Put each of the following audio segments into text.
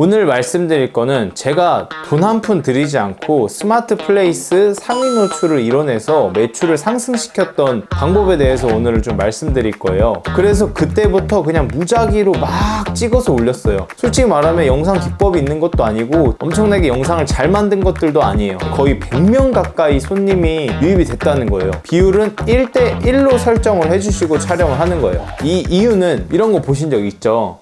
오늘 말씀드릴 거는 제가 돈 한 푼 들이지 않고 스마트 플레이스 상위 노출을 이뤄내서 매출을 상승시켰던 방법에 대해서 오늘은 좀 말씀드릴 거예요. 그래서 그때부터 그냥 무작위로 막 찍어서 올렸어요. 솔직히 말하면 영상 기법이 있는 것도 아니고 엄청나게 영상을 잘 만든 것들도 아니에요. 거의 100명 가까이 손님이 유입이 됐다는 거예요. 비율은 1대1로 설정을 해주시고 촬영을 하는 거예요. 이 이유는 이런 거 보신 적 있죠?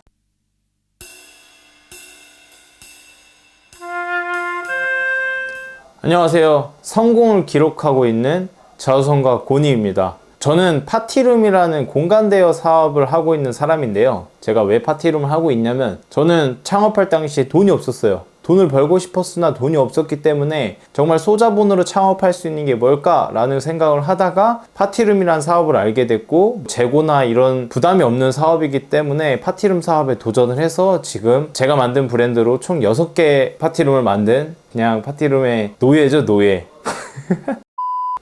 안녕하세요. 성공을 기록하고 있는 자우성과 고니입니다. 저는 파티룸이라는 공간 대여 사업을 하고 있는 사람인데요. 제가 왜 파티룸을 하고 있냐면 저는 창업할 당시에 돈이 없었어요. 돈을 벌고 싶었으나 돈이 없었기 때문에 정말 소자본으로 창업할 수 있는 게 뭘까라는 생각을 하다가 파티룸이라는 사업을 알게 됐고 재고나 이런 부담이 없는 사업이기 때문에 파티룸 사업에 도전을 해서 지금 제가 만든 브랜드로 총 6개 파티룸을 만든 그냥 파티룸의 노예죠 노예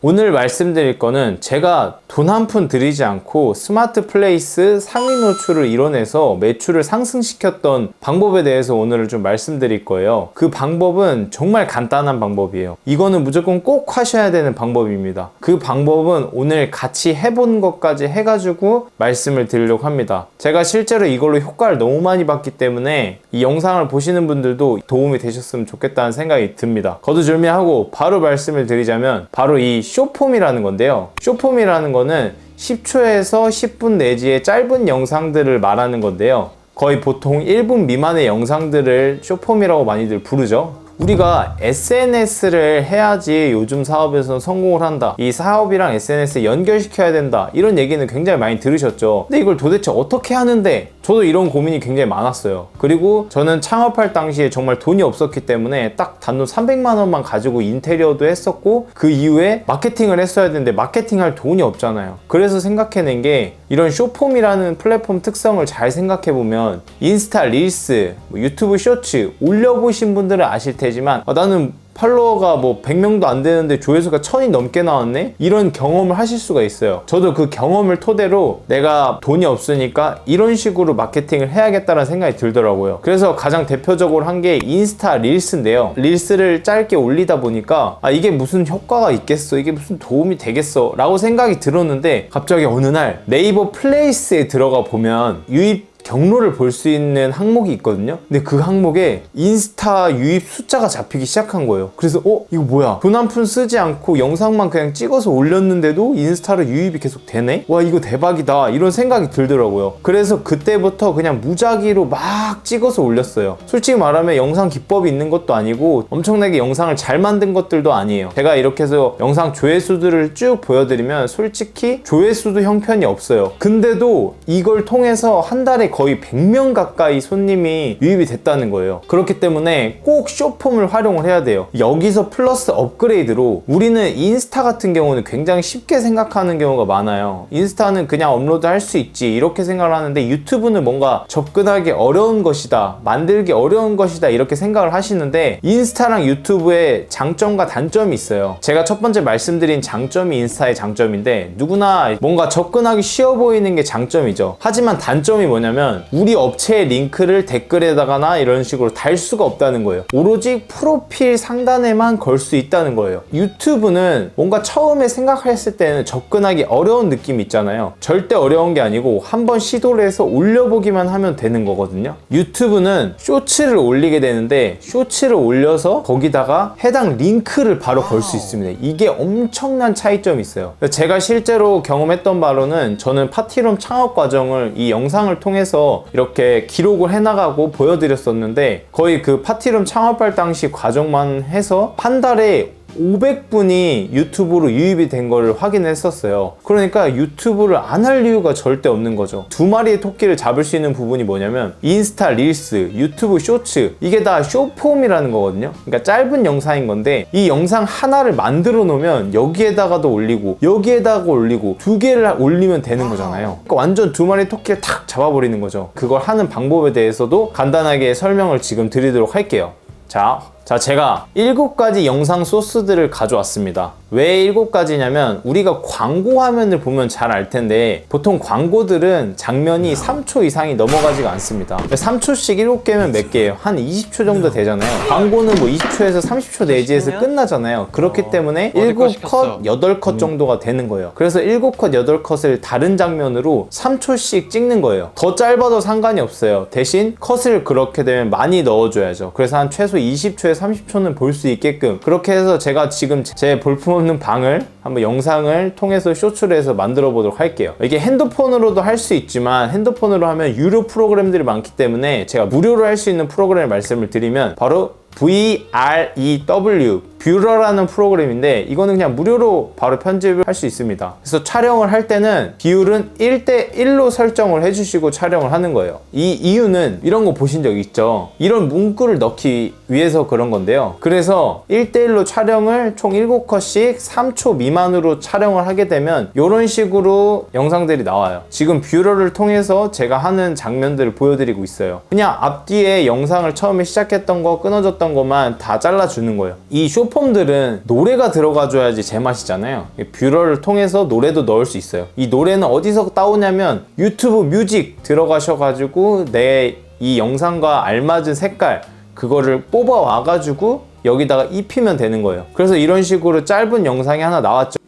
오늘 말씀드릴 거는 제가 돈 한 푼 들이지 않고 스마트 플레이스 상위 노출을 이뤄내서 매출을 상승시켰던 방법에 대해서 오늘은 좀 말씀드릴 거예요. 그 방법은 정말 간단한 방법이에요. 이거는 무조건 꼭 하셔야 되는 방법입니다. 그 방법은 오늘 같이 해본 것까지 해가지고 말씀을 드리려고 합니다. 제가 실제로 이걸로 효과를 너무 많이 봤기 때문에 이 영상을 보시는 분들도 도움이 되셨으면 좋겠다는 생각이 듭니다. 거두절미하고 바로 말씀을 드리자면 바로 이 쇼폼이라는 건데요. 쇼폼이라는 거는 10초에서 10분 내지의 짧은 영상들을 말하는 건데요. 거의 보통 1분 미만의 영상들을 쇼폼이라고 많이들 부르죠. 우리가 SNS를 해야지 요즘 사업에서는 성공을 한다. 이 사업이랑 SNS에 연결시켜야 된다. 이런 얘기는 굉장히 많이 들으셨죠. 근데 이걸 도대체 어떻게 하는데? 저도 이런 고민이 굉장히 많았어요. 그리고 저는 창업할 당시에 정말 돈이 없었기 때문에 딱 단돈 300만 원만 가지고 인테리어도 했었고 그 이후에 마케팅을 했어야 되는데 마케팅할 돈이 없잖아요. 그래서 생각해낸 게 이런 쇼폼이라는 플랫폼 특성을 잘 생각해 보면 인스타 릴스, 뭐 유튜브 쇼츠 올려보신 분들은 아실 테지만 아, 나는 팔로워가 뭐 100명도 안 되는데 조회수가 1000이 넘게 나왔네? 이런 경험을 하실 수가 있어요. 저도 그 경험을 토대로 내가 돈이 없으니까 이런 식으로 마케팅을 해야겠다는 생각이 들더라고요. 그래서 가장 대표적으로 한 게 인스타 릴스인데요. 릴스를 짧게 올리다 보니까 아, 이게 무슨 효과가 있겠어? 이게 무슨 도움이 되겠어? 라고 생각이 들었는데 갑자기 어느 날 네이버 플레이스에 들어가 보면 유입 경로를 볼 수 있는 항목이 있거든요. 근데 그 항목에 인스타 유입 숫자가 잡히기 시작한 거예요. 그래서 어 이거 뭐야? 돈 한 푼 쓰지 않고 영상만 그냥 찍어서 올렸는데도 인스타로 유입이 계속 되네? 와 이거 대박이다 이런 생각이 들더라고요. 그래서 그때부터 그냥 무작위로 막 찍어서 올렸어요. 솔직히 말하면 영상 기법이 있는 것도 아니고 엄청나게 영상을 잘 만든 것들도 아니에요. 제가 이렇게 해서 영상 조회수들을 쭉 보여드리면 솔직히 조회수도 형편이 없어요. 근데도 이걸 통해서 한 달에 거의 100명 가까이 손님이 유입이 됐다는 거예요. 그렇기 때문에 꼭 쇼폼을 활용을 해야 돼요. 여기서 플러스 업그레이드로 우리는 인스타 같은 경우는 굉장히 쉽게 생각하는 경우가 많아요. 인스타는 그냥 업로드 할 수 있지 이렇게 생각을 하는데 유튜브는 뭔가 접근하기 어려운 것이다. 만들기 어려운 것이다. 이렇게 생각을 하시는데 인스타랑 유튜브의 장점과 단점이 있어요. 제가 첫 번째 말씀드린 장점이 인스타의 장점인데 누구나 뭔가 접근하기 쉬워 보이는 게 장점이죠. 하지만 단점이 뭐냐면 우리 업체의 링크를 댓글에다가나 이런 식으로 달 수가 없다는 거예요. 오로지 프로필 상단에만 걸 수 있다는 거예요. 유튜브는 뭔가 처음에 생각했을 때는 접근하기 어려운 느낌이 있잖아요. 절대 어려운 게 아니고 한번 시도를 해서 올려보기만 하면 되는 거거든요. 유튜브는 쇼츠를 올리게 되는데 쇼츠를 올려서 거기다가 해당 링크를 바로 걸 수 있습니다. 이게 엄청난 차이점이 있어요. 제가 실제로 경험했던 바로는 저는 파티룸 창업 과정을 이 영상을 통해서 이렇게 기록을 해나가고 보여드렸었는데 거의 그 파티룸 창업할 당시 과정만 해서 한 달에 500분이 유튜브로 유입이 된걸 확인했었어요. 그러니까 유튜브를 안 할 이유가 절대 없는 거죠. 두 마리의 토끼를 잡을 수 있는 부분이 뭐냐면 인스타 릴스, 유튜브 쇼츠 이게 다 쇼폼이라는 거거든요. 그러니까 짧은 영상인 건데 이 영상 하나를 만들어 놓으면 여기에다가도 올리고 여기에다가 올리고 두 개를 올리면 되는 거잖아요. 그러니까 완전 두 마리 토끼를 탁 잡아버리는 거죠. 그걸 하는 방법에 대해서도 간단하게 설명을 지금 드리도록 할게요. 자, 자, 제가 7가지 영상 소스들을 가져왔습니다. 왜 7가지냐면 우리가 광고 화면을 보면 잘 알 텐데 보통 광고들은 장면이 3초 이상이 넘어가지가 않습니다. 3초씩 7개면 몇 개예요? 한 20초 정도 되잖아요. 광고는 뭐 20초에서 30초 내지에서 끝나잖아요. 그렇기 때문에 어디 거 7컷, 시켰어? 8컷 정도가 되는 거예요. 그래서 7컷, 8컷을 다른 장면으로 3초씩 찍는 거예요. 더 짧아도 상관이 없어요. 대신 컷을 그렇게 되면 많이 넣어줘야죠. 그래서 한 최소 20초에 30초는 볼 수 있게끔 그렇게 해서 제가 지금 제 볼품없는 방을 한번 영상을 통해서 쇼츠를 해서 만들어 보도록 할게요. 이게 핸드폰으로도 할 수 있지만 핸드폰으로 하면 유료 프로그램들이 많기 때문에 제가 무료로 할 수 있는 프로그램 말씀을 드리면 바로 VREW 뷰러라는 프로그램인데 이거는 그냥 무료로 바로 편집을 할 수 있습니다. 그래서 촬영을 할 때는 비율은 1대1로 설정을 해주시고 촬영을 하는 거예요. 이 이유는 이런 거 보신 적 있죠? 이런 문구를 넣기 위해서 그런 건데요. 그래서 1대1로 촬영을 총 7컷씩 3초 미만으로 촬영을 하게 되면 이런 식으로 영상들이 나와요. 지금 뷰러를 통해서 제가 하는 장면들을 보여드리고 있어요. 그냥 앞뒤에 영상을 처음에 시작했던 거 끊어졌던 것만 다 잘라주는 거예요. 이 쇼폼들은 노래가 들어가줘야지 제맛이잖아요. 이 뷰러를 통해서 노래도 넣을 수 있어요. 이 노래는 어디서 따오냐면 유튜브 뮤직 들어가셔가지고 내 이 영상과 알맞은 색깔 그거를 뽑아 와가지고 여기다가 입히면 되는 거예요. 그래서 이런 식으로 짧은 영상이 하나 나왔죠.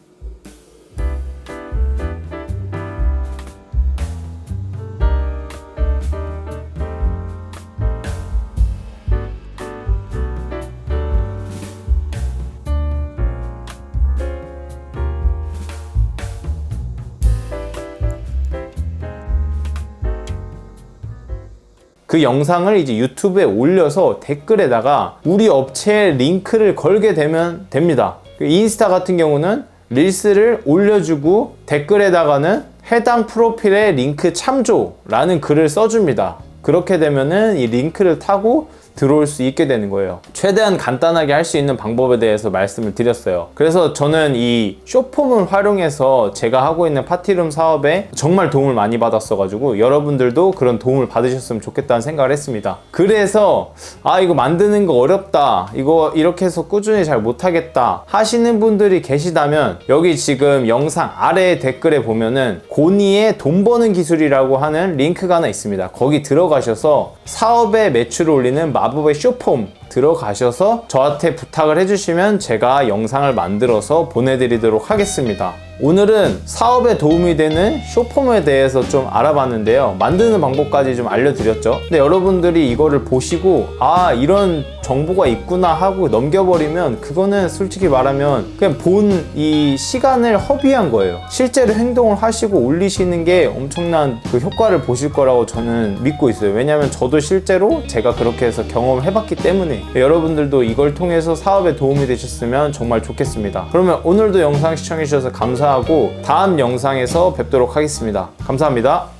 그 영상을 이제 유튜브에 올려서 댓글에다가 우리 업체의 링크를 걸게 되면 됩니다. 그 인스타 같은 경우는 릴스를 올려주고 댓글에다가는 해당 프로필에 링크 참조라는 글을 써줍니다. 그렇게 되면은 이 링크를 타고 들어올 수 있게 되는 거예요. 최대한 간단하게 할 수 있는 방법에 대해서 말씀을 드렸어요. 그래서 저는 이 쇼폼을 활용해서 제가 하고 있는 파티룸 사업에 정말 도움을 많이 받았어가지고 여러분들도 그런 도움을 받으셨으면 좋겠다는 생각을 했습니다. 그래서 아 이거 만드는 거 어렵다. 이거 이렇게 해서 꾸준히 잘 못하겠다 하시는 분들이 계시다면 여기 지금 영상 아래 댓글에 보면은 고니의 돈 버는 기술이라고 하는 링크가 하나 있습니다. 거기 들어가셔서 사업에 매출을 올리는 마법의 쇼폼 들어가셔서 저한테 부탁을 해주시면 제가 영상을 만들어서 보내드리도록 하겠습니다. 오늘은 사업에 도움이 되는 쇼폼에 대해서 좀 알아봤는데요. 만드는 방법까지 좀 알려드렸죠. 근데 여러분들이 이거를 보시고 아 이런 정보가 있구나 하고 넘겨버리면 그거는 솔직히 말하면 그냥 본 이 시간을 허비한 거예요. 실제로 행동을 하시고 올리시는 게 엄청난 그 효과를 보실 거라고 저는 믿고 있어요. 왜냐하면 저도 실제로 제가 그렇게 해서 경험을 해봤기 때문에 여러분들도 이걸 통해서 사업에 도움이 되셨으면 정말 좋겠습니다. 그러면 오늘도 영상 시청해주셔서 감사하고 다음 영상에서 뵙도록 하겠습니다. 감사합니다.